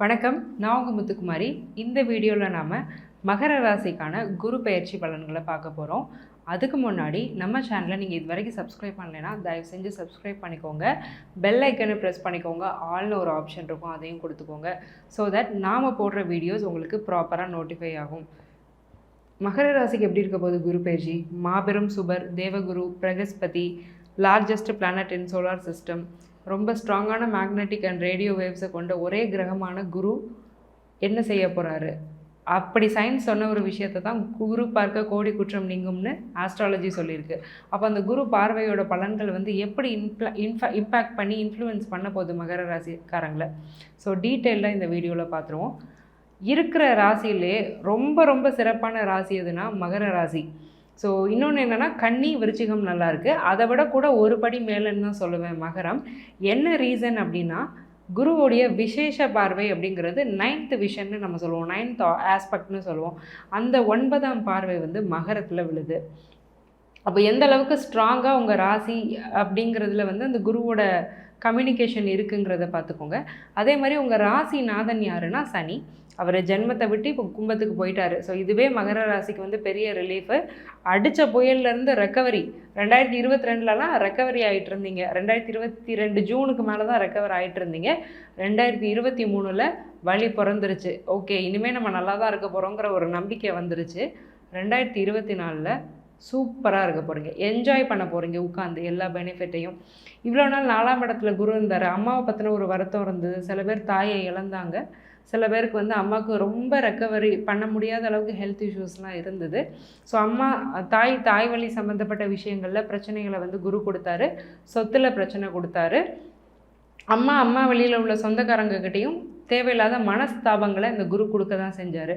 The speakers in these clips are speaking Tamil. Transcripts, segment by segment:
வணக்கம். நான் உங்கள் முத்துக்குமாரி. இந்த வீடியோவில் நாம் மகர ராசிக்கான குரு பயிற்சி பலன்களை பார்க்க போகிறோம் அதுக்கு முன்னாடி நம்ம சேனலை நீங்கள் இது வரைக்கும் சப்ஸ்கிரைப் பண்ணலைன்னா தயவு செஞ்சு சப்ஸ்கிரைப் பண்ணிக்கோங்க. பெல் ஐக்கனை ப்ரெஸ் பண்ணிக்கோங்க. ஆல்னு ஒரு ஆப்ஷன் இருக்கும் அதையும் கொடுத்துக்கோங்க. ஸோ தட் நாம் போடுற வீடியோஸ் உங்களுக்கு ப்ராப்பராக நோட்டிஃபை ஆகும். மகர ராசிக்கு எப்படி இருக்க போகுது குரு பயிற்சி? மாபெரும் சுபர் தேவகுரு Brihaspati largest planet in solar system ரொம்ப ஸ்ட்ராங்கான மேக்னெட்டிக் அண்ட் ரேடியோ வேவ்ஸை கொண்ட ஒரே கிரகமான குரு என்ன செய்ய போகிறாரு அப்படி சயின்ஸ் சொன்ன ஒரு விஷயத்தை தான் குரு பார்க்க கோடி குற்றம் நீங்கும்னு ஆஸ்ட்ராலஜி சொல்லியிருக்கு. அப்போ அந்த குரு பார்வையோட பலன்கள் வந்து எப்படி இன்ஃப்ள இன்ஃப இம்பேக்ட் பண்ணி இன்ஃப்ளூயன்ஸ் பண்ண போகுது மகர ராசிக்காரங்களை? ஸோ டீட்டெயிலாக இந்த வீடியோவில் பார்த்துருவோம். இருக்கிற ராசியிலே ரொம்ப ரொம்ப சிறப்பான ராசி எதுனா மகர ராசி. ஸோ இன்னொன்று என்னென்னா கன்னி விருச்சிகம் நல்லாயிருக்கு அதை விட கூட ஒரு படி மேலேன்னு தான் சொல்லுவேன் மகரம். என்ன ரீசன் அப்படின்னா குருவோடைய விசேஷ பார்வை அப்படிங்கிறது நைன்த் விஷன்னு நம்ம சொல்லுவோம். நைன்த் ஆஸ்பெக்ட்னு சொல்லுவோம். அந்த ஒன்பதாம் பார்வை வந்து மகரத்தில் விழுது. அப்போ எந்த அளவுக்கு ஸ்ட்ராங்காக உங்கள் ராசி அப்படிங்கிறதுல வந்து அந்த குருவோட கம்யூனிகேஷன் இருக்குங்கிறத பார்த்துக்கோங்க. அதே மாதிரி உங்கள் ராசி நாதன் யாருன்னா சனி. அவர் ஜென்மத்தை விட்டு இப்போ கும்பத்துக்கு போயிட்டாரு. ஸோ இதுவே மகர ராசிக்கு வந்து பெரிய ரிலீஃபு அடித்த புயல்லேருந்து ரெக்கவரி ரெண்டாயிரத்தி இருபத்தி ரெண்டுலலாம் ரெக்கவரி ஆகிட்டு இருந்தீங்க. ரெண்டாயிரத்தி இருபத்தி ரெண்டு ஜூனுக்கு மேலே தான் ரெக்கவர் ஆகிட்டு இருந்தீங்க. ரெண்டாயிரத்தி இருபத்தி மூணில் வழி பிறந்துருச்சு. ஓகே இனிமேல் நம்ம நல்லா தான் இருக்க போகிறோங்கிற ஒரு நம்பிக்கை வந்துருச்சு. ரெண்டாயிரத்தி இருபத்தி நாலில் சூப்பராக இருக்க போகிறீங்க என்ஜாய் பண்ண போகிறீங்க உட்காந்து எல்லா பெனிஃபிட்டையும் இவ்வளோ நாள் நாலாம் இடத்துல குரு இருந்தார். அம்மாவை பற்றின ஒரு வருத்தம் இருந்தது. சில பேர் தாயை இழந்தாங்க. சில பேருக்கு வந்து அம்மாவுக்கு ரொம்ப ரெக்கவரி பண்ண முடியாத அளவுக்கு ஹெல்த் இஷ்யூஸ்லாம் இருந்தது. ஸோ அம்மா தாய் தாய் வழி சம்மந்தப்பட்ட விஷயங்களில் பிரச்சனைகளை வந்து குரு கொடுத்தாரு. சொத்தில் பிரச்சனை கொடுத்தாரு. அம்மா அம்மா வழியில் உள்ள சொந்தக்காரங்கக்கிட்டேயும் தேவையில்லாத மனஸ்தாபங்களை இந்த குரு கொடுக்க தான் செஞ்சார்.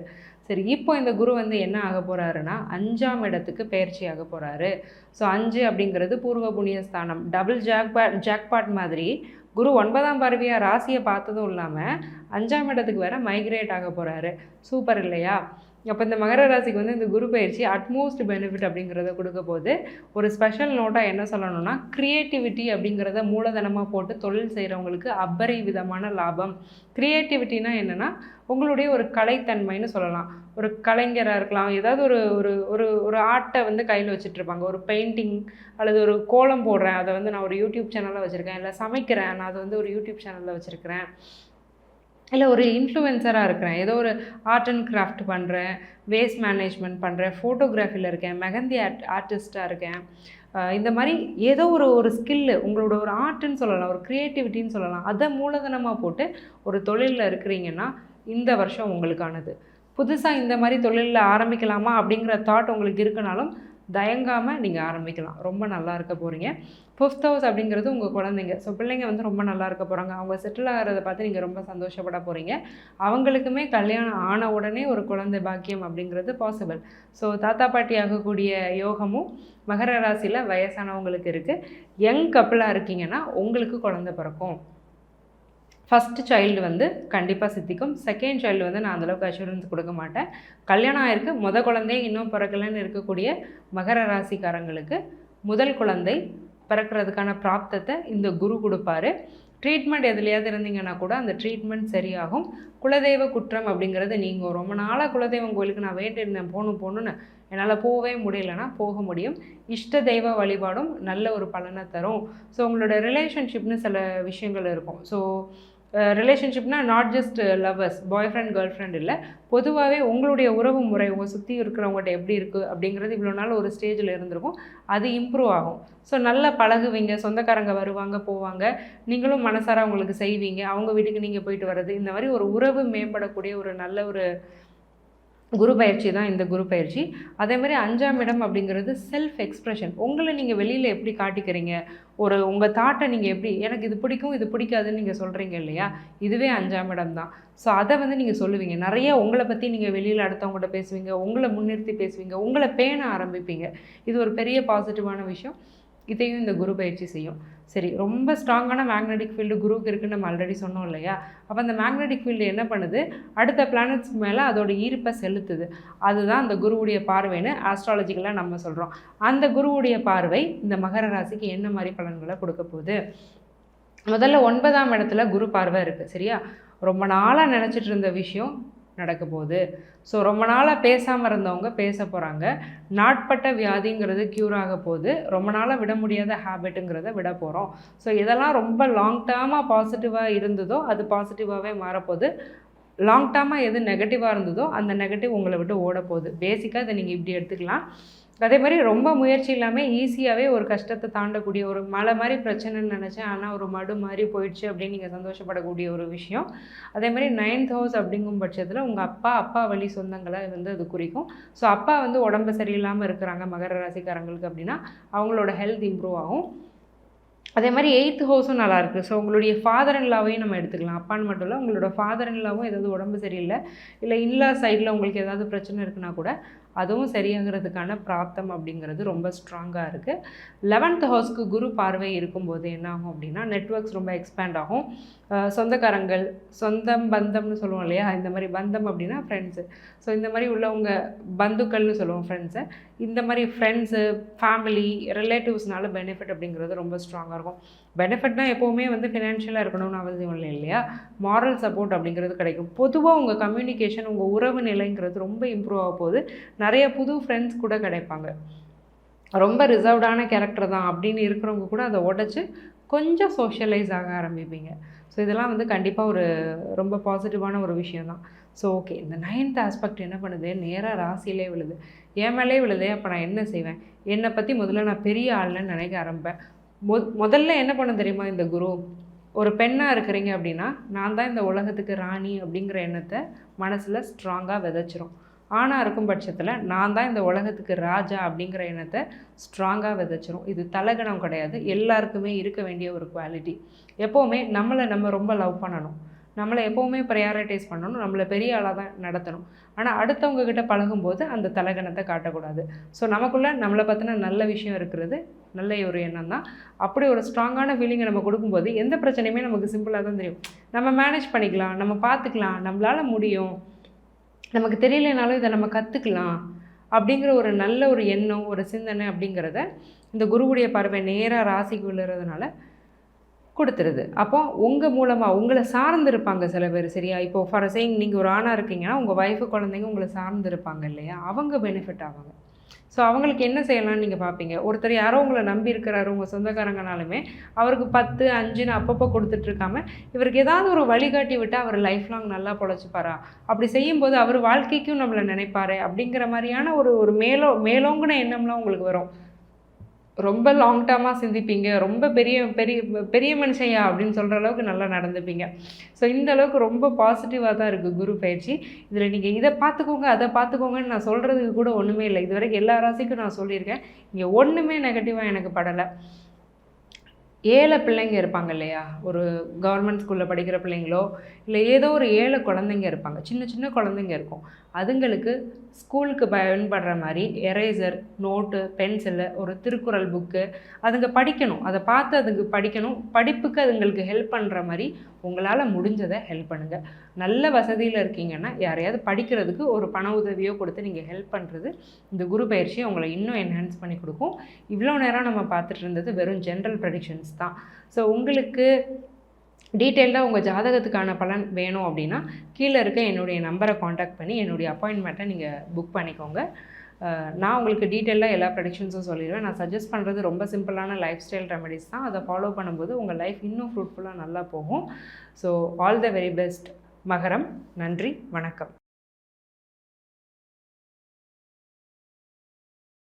சரி இப்போ இந்த குரு வந்து என்ன ஆக போகிறாருன்னா அஞ்சாம் இடத்துக்கு பயிற்சி ஆக போகிறாரு ஸோ அஞ்சு அப்படிங்கிறது பூர்வ புண்ணிய ஸ்தானம். டபுள் ஜாக்பாட் ஜாக்பாட் மாதிரி குரு ஒன்பதாம் பார்வையாக ராசியை பார்த்ததும் இல்லாமல் அஞ்சாம் இடத்துக்கு வேற மைக்ரேட் ஆக போகிறாரு சூப்பர் இல்லையா? அப்போ இந்த மகர ராசிக்கு வந்து இந்த குரு பயிற்சி அட்மோஸ்ட் பெனிஃபிட் அப்படிங்கிறத கொடுக்க போது ஒரு ஸ்பெஷல் நோட்டாக என்ன சொல்லணும்னா க்ரியேட்டிவிட்டி அப்படிங்கிறத மூலதனமாக போட்டு தொழில் செய்கிறவங்களுக்கு அபரி விதமான லாபம். க்ரியேட்டிவிட்டினா என்னென்னா உங்களுடைய ஒரு கலைத்தன்மைன்னு சொல்லலாம். ஒரு கலைஞராக இருக்கலாம் ஏதாவது ஒரு ஒரு ஒரு ஒரு ஆர்ட்டை வந்து கையில் வச்சுட்ருப்பாங்க ஒரு பெயிண்டிங் அல்லது ஒரு கோலம் போடுறேன் அதை வந்து நான் ஒரு யூடியூப் சேனலில் வச்சுருக்கேன். இல்லை சமைக்கிறேன் நான் அதை வந்து ஒரு யூடியூப் சேனலில் வச்சுருக்கிறேன். இல்லை ஒரு இன்ஃப்ளூயன்சராக இருக்கிறேன். ஏதோ ஒரு ஆர்ட் அண்ட் கிராஃப்ட் பண்ணுறேன் வேஸ்ட் மேனேஜ்மெண்ட் பண்ணுறேன் ஃபோட்டோகிராஃபியில் இருக்கேன் மெஹந்தி ஆர்ட் ஆர்டிஸ்ட்டாக இருக்கேன். இந்த மாதிரி ஏதோ ஒரு ஒரு ஸ்கில்லு உங்களோட ஒரு ஆர்ட்டுன்னு சொல்லலாம் ஒரு க்ரியேட்டிவிட்டின்னு சொல்லலாம். அதை மூலதனமாக போட்டு ஒரு தொழிலில் இருக்கிறீங்கன்னா இந்த வருஷம் உங்களுக்கானது. புதுசாக இந்த மாதிரி தொழிலில் ஆரம்பிக்கலாமா அப்படிங்கிற தாட் உங்களுக்கு இருக்குனாலும் தயங்காமல் நீங்கள் ஆரம்பிக்கலாம். ரொம்ப நல்லா இருக்க போகிறீங்க ஃபிஃப்த் ஹவுஸ் அப்படிங்கிறது உங்கள் குழந்தைங்க. ஸோ பிள்ளைங்க வந்து ரொம்ப நல்லா இருக்க போகிறாங்க அவங்க செட்டில் ஆகிறத பார்த்து நீங்கள் ரொம்ப சந்தோஷப்பட போகிறீங்க அவங்களுக்குமே கல்யாணம் ஆன உடனே ஒரு குழந்தை பாக்கியம் அப்படிங்கிறது பாசிபிள் ஸோ தாத்தா பாட்டி ஆகக்கூடிய யோகமும் மகர ராசியில் வயசானவங்களுக்கு இருக்குது யங் கப்பிளாக இருக்கீங்கன்னா உங்களுக்கு குழந்தை பிறக்கும். ஃபஸ்ட்டு சைல்டு வந்து கண்டிப்பாக சித்திக்கும். செகண்ட் சைல்டு வந்து நான் அந்தளவுக்கு அஷூரன்ஸ் கொடுக்க மாட்டேன். கல்யாணம் ஆயிருக்கு. முத குழந்தை இன்னும் பிறக்கலைன்னு இருக்கக்கூடிய மகர ராசிக்காரங்களுக்கு முதல் குழந்தை பிறக்கிறதுக்கான பிராப்தத்தை இந்த குரு கொடுப்பாரு. ட்ரீட்மெண்ட் எதுலையாவது இருந்தீங்கன்னா கூட அந்த ட்ரீட்மெண்ட் சரியாகும். குலதெய்வ குற்றம் அப்படிங்கிறது நீங்கள் ரொம்ப நாளாக குலதெய்வம் கோயிலுக்கு நான் வேண்டியிருந்தேன். போகணும் போகணுன்னு என்னால் போகவே முடியலன்னா போக முடியும். இஷ்ட தெய்வ வழிபாடும் நல்ல ஒரு பலனை தரும். ஸோ உங்களோட ரிலேஷன்ஷிப்னு சில விஷயங்கள் இருக்கும். So ரிலேஷன்ஷிப்னா not just lovers boyfriend girlfriend இல்லை. பொதுவாகவே உங்களுடைய உறவு முறை உங்கள் சுற்றி இருக்கிறவங்ககிட்ட எப்படி இருக்குது அப்படிங்கிறது இவ்வளோ நாள் ஒரு ஸ்டேஜில் இருந்திருக்கும். அது இம்ப்ரூவ் ஆகும். ஸோ நல்லா பழகுவீங்க சொந்தக்காரங்க வருவாங்க போவாங்க. நீங்களும் மனசார அவங்களுக்கு செய்வீங்க. அவங்க வீட்டுக்கு நீங்கள் போயிட்டு வர்றது. இந்த மாதிரி ஒரு உறவு மேம்படக்கூடிய ஒரு நல்ல ஒரு குரு பயிற்சி தான் இந்த குரு பயிற்சி. அதே மாதிரி அஞ்சாம் இடம் அப்படிங்கிறது செல்ஃப் எக்ஸ்ப்ரெஷன் உங்களை நீங்கள் வெளியில் எப்படி காட்டிக்கிறீங்க? ஒரு உங்கள் தாட்டை நீங்கள் எப்படி எனக்கு இது பிடிக்கும் இது பிடிக்காதுன்னு நீங்கள் சொல்கிறீங்க இல்லையா? இதுவே அஞ்சாம் இடம் தான். ஸோ அதை வந்து நீங்கள் சொல்லுவீங்க. நிறைய உங்களை பற்றி நீங்கள் வெளியில் அடுத்தவங்கள்ட்ட பேசுவீங்க உங்களை முன்னிறுத்தி பேசுவீங்க உங்களை பேண ஆரம்பிப்பீங்க. இது ஒரு பெரிய பாசிட்டிவான விஷயம். இதையும் இந்த குரு பயிற்சி செய்யும். சரி ரொம்ப ஸ்ட்ராங்கான மேக்னெட்டிக் ஃபீல்டு குருவுக்கு இருக்குன்னு நம்ம ஆல்ரெடி சொன்னோம் இல்லையா? அப்போ அந்த மேக்னெட்டிக் ஃபீல்டு என்ன பண்ணுது? அடுத்த பிளானட்ஸ் மேலே அதோட ஈர்ப்பை செலுத்துது. அதுதான் அந்த குருவுடைய பார்வைன்னு ஆஸ்ட்ராலஜிக்கலாக நம்ம சொல்கிறோம் அந்த குருவுடைய பார்வை இந்த மகர ராசிக்கு என்ன மாதிரி பலன்களை கொடுக்க போகுது? முதல்ல ஒன்பதாம் இடத்துல குரு பார்வை இருக்குது சரியா? ரொம்ப நாளாக நினச்சிட்டு இருந்த விஷயம் நடக்க போகுது. ஸோ ரொம்ப நாளாக பேசாமல் இருந்தவங்க பேச போகிறாங்க நாட்பட்ட வியாதிங்கிறது க்யூர் ஆக போகுது. ரொம்ப நாளாக விட முடியாத ஹேபிட்டுங்கிறத விட போகிறோம் ஸோ இதெல்லாம் ரொம்ப லாங் டேர்மாக பாசிட்டிவாக இருந்ததோ அது பாசிட்டிவாகவே மாறப்போகுது. லாங் டேர்மாக எது நெகட்டிவாக இருந்ததோ அந்த நெகட்டிவ் உங்களை விட்டு ஓட போகுது பேசிக்காக இதை நீங்கள் இப்படி எடுத்துக்கலாம். அதே மாதிரி ரொம்ப முயற்சி இல்லாமல் ஈஸியாகவே ஒரு கஷ்டத்தை தாண்டக்கூடிய ஒரு மலை மாதிரி பிரச்சனைன்னு நினச்சேன். ஆனால் ஒரு மடு மாதிரி போயிடுச்சு அப்படின்னு நீங்கள் சந்தோஷப்படக்கூடிய ஒரு விஷயம். அதே மாதிரி நைன்த் ஹவுஸ் அப்படிங்கும் பட்சத்தில் உங்கள் அப்பா அப்பா வழி சொந்தங்களை வந்து அது குறிக்கும். ஸோ அப்பா வந்து உடம்பு சரியில்லாமல் இருக்கிறாங்க மகர ராசிக்காரங்களுக்கு அப்படின்னா அவங்களோட ஹெல்த் இம்ப்ரூவ் ஆகும். அதே மாதிரி எயித் ஹவுஸும் நல்லாயிருக்கு ஸோ உங்களுடைய ஃபாதர் இன்லாவையும் நம்ம எடுத்துக்கலாம். அப்பான்னு மட்டும் இல்லை உங்களோட ஃபாதர் இன்லாவும் ஏதாவது உடம்பு சரியில்லை இல்லை இன்லா சைடில் உங்களுக்கு ஏதாவது பிரச்சனை இருக்குன்னா கூட அதுவும் சரியாகிறதுக்கான பிராப்தம் அப்படிங்கிறது ரொம்ப ஸ்ட்ராங்காக இருக்குது லெவன்த் ஹவுஸ்க்கு குரு பார்வை இருக்கும்போது என்ன ஆகும் அப்படின்னா நெட்ஒர்க்ஸ் ரொம்ப எக்ஸ்பேண்ட் ஆகும். சொந்தக்காரங்கள் சொந்தம் பந்தம்னு சொல்லுவோம் இல்லையா? இந்த மாதிரி பந்தம் அப்படின்னா ஃப்ரெண்ட்ஸு ஸோ இந்த மாதிரி உள்ளவங்க பந்துக்கள்னு சொல்லுவோம் ஃப்ரெண்ட்ஸை இந்த மாதிரி ஃப்ரெண்ட்ஸு ஃபேமிலி ரிலேட்டிவ்ஸ்னால பெனிஃபிட் அப்படிங்கிறது ரொம்ப ஸ்ட்ராங்காக இருக்கும். பெனிஃபிட்னா எப்போவுமே வந்து ஃபினான்ஷியலாக இருக்கணும்னு அவசியம் இல்லை இல்லையா? மாரல் சப்போர்ட் அப்படிங்கிறது கிடைக்கும். பொதுவாக உங்கள் கம்யூனிகேஷன் உங்கள் உறவு நிலைங்கிறது ரொம்ப இம்ப்ரூவ் ஆக போகுது. நிறைய புது ஃப்ரெண்ட்ஸ் கூட கிடைப்பாங்க. ரொம்ப ரிசர்வ்டான கேரக்டர் தான் அப்படின்னு இருக்கிறவங்க கூட அதை உடச்சி கொஞ்சம் சோஷியலைஸ் ஆக ஆரம்பிப்பீங்க. ஸோ இதெல்லாம் வந்து கண்டிப்பாக ஒரு ரொம்ப பாசிட்டிவான ஒரு விஷயம் தான். ஸோ ஓகே இந்த நைன்த் ஆஸ்பெக்ட் என்ன பண்ணுது? நேராக ராசியிலே விழுது. என் மேலே விழுது. அப்போ நான் என்ன செய்வேன்? என்னை பற்றி முதல்ல நான் பெரிய ஆள்னு நினைக்க ஆரம்பிப்பேன். மொ முதல்ல என்ன பண்ண தெரியுமா இந்த குரு? ஒரு பெண்ணாக இருக்கிறீங்க அப்படின்னா நான் தான் இந்த உலகத்துக்கு ராணி அப்படிங்கிற எண்ணத்தை மனசில் ஸ்ட்ராங்காக விதைச்சிரும். ஆணாக இருக்கும் பட்சத்தில் நான் தான் இந்த உலகத்துக்கு ராஜா அப்படிங்கிற எண்ணத்தை ஸ்ட்ராங்காக விதைச்சிரும். இது தலகணம் கிடையாது. எல்லாருக்குமே இருக்க வேண்டிய ஒரு குவாலிட்டி எப்போவுமே நம்மளை நம்ம ரொம்ப லவ் பண்ணணும். நம்மளை எப்போவுமே ப்ரையாரிட்டைஸ் பண்ணணும். நம்மளை பெரிய ஆளாக தான் நடத்தணும். ஆனால் அடுத்தவங்க கிட்ட பழகும்போது அந்த தலகணத்தை காட்டக்கூடாது. ஸோ நமக்குள்ளே நம்மளை பற்றின நல்ல விஷயம் இருக்கிறது நல்ல ஒரு எண்ணம் தான் அப்படி ஒரு ஸ்ட்ராங்கான ஃபீலிங்கை நம்ம கொடுக்கும்போது எந்த பிரச்சனையுமே நமக்கு சிம்பிளாக தான் தெரியும். நம்ம மேனேஜ் பண்ணிக்கலாம் நம்ம பார்த்துக்கலாம் நம்மளால் முடியும். நமக்கு தெரியலனாலும் இதை நம்ம கற்றுக்கலாம் அப்படிங்கிற ஒரு நல்ல ஒரு எண்ணம் ஒரு சிந்தனை அப்படிங்கிறத இந்த குருவுடைய பறவை நேராக ராசிக்கு விழுறதுனால கொடுத்துருது. அப்போ உங்கள் மூலமாக உங்களை சார்ந்து இருப்பாங்க சில பேர் சரியா? இப்போ ஃபார் சேயிங் நீங்கள் ஒரு ஆணாக இருக்கீங்கன்னா உங்கள் ஒய்ஃபு குழந்தைங்க உங்களை சார்ந்து இருப்பாங்க இல்லையா? அவங்க பெனிஃபிட் ஆவாங்க. ஸோ அவங்களுக்கு என்ன செய்யலாம்னு நீங்கள் பார்ப்பீங்க ஒருத்தர் யாரோ உங்களை நம்பி இருக்கிறாரு உங்கள் சொந்தக்காரங்கனாலுமே அவருக்கு பத்து அஞ்சுன்னு அப்பப்போ கொடுத்துட்ருக்காம இவருக்கு ஏதாவது ஒரு வழிகாட்டி விட்டால் அவர் லைஃப் லாங் நல்லா பொழைச்சிப்பாரா? அப்படி செய்யும்போது அவர் வாழ்க்கைக்கும் நம்மளை நினைப்பாரு? அப்படிங்கிற மாதிரியான ஒரு ஒரு மேலோ மேலோங்கின எண்ணம்லாம் உங்களுக்கு வரும். ரொம்ப லாங் டேர்மாக சிந்திப்பீங்க. ரொம்ப பெரிய பெரிய பெரிய மனுஷையா அப்படின்னு சொல்கிற அளவுக்கு நல்லா நடந்துப்பீங்க. ஸோ இந்த அளவுக்கு ரொம்ப பாசிட்டிவாக தான் இருக்குது குரு பயிற்சி. இதில் நீங்கள் இதை பார்த்துக்கோங்க அதை பார்த்துக்கோங்கன்னு நான் சொல்கிறதுக்கு கூட ஒன்றுமே இல்லை. இது வரைக்கும் எல்லா ராசிக்கும் நான் சொல்லியிருக்கேன். இங்கே ஒன்றுமே நெகட்டிவாக எனக்கு படலை. ஏழை பிள்ளைங்க இருப்பாங்க இல்லையா? ஒரு கவர்மெண்ட் ஸ்கூலில் படிக்கிற பிள்ளைங்களோ இல்லை ஏதோ ஒரு ஏழை குழந்தைங்க இருப்பாங்க. சின்ன சின்ன குழந்தைங்க இருக்கும். அதுங்களுக்கு ஸ்கூலுக்கு பயன்படுற மாதிரி எரேசர் நோட்டு பென்சிலு ஒரு திருக்குறள் புக்கு அதுங்க படிக்கணும். அதை பார்த்து அதுங்க படிக்கணும். படிப்புக்கு அதுங்களுக்கு ஹெல்ப் பண்ணுற மாதிரி உங்களால் முடிஞ்சதை ஹெல்ப் பண்ணுங்கள் நல்ல வசதியில் இருக்கீங்கன்னா யாரையாவது படிக்கிறதுக்கு ஒரு பண உதவியோ கொடுத்து நீங்கள் ஹெல்ப் பண்ணுறது இந்த குரு பயிற்சியை உங்களை இன்னும் என்ஹான்ஸ் பண்ணி கொடுக்கும். இவ்வளோ நேரம் நம்ம பார்த்துட்டு இருந்தது வெறும் ஜென்ரல் ப்ரெடிக்ஷன்ஸ் தான். ஸோ உங்களுக்கு டீட்டெயில்டாக உங்கள் ஜாதகத்துக்கான பலன் வேணும் அப்படின்னா கீழே இருக்க என்னுடைய நம்பரை காண்டாக்ட் பண்ணி என்னுடைய அப்பாயின்மெண்ட்டை நீங்கள் புக் பண்ணிக்கோங்க. நான் உங்களுக்கு டீட்டெயிலாக எல்லா ப்ரடிக்ஷன்ஸும் சொல்லிடுவேன். நான் சஜஸ்ட் பண்ணுறது ரொம்ப சிம்பிளான லைஃப் ஸ்டைல் ரெமடிஸ் தான். அதை ஃபாலோ பண்ணும்போது உங்கள் லைஃப் இன்னும் ஃப்ரூட்ஃபுல்லாக நல்லா போகும். So all the very best மகரம். நன்றி. வணக்கம்.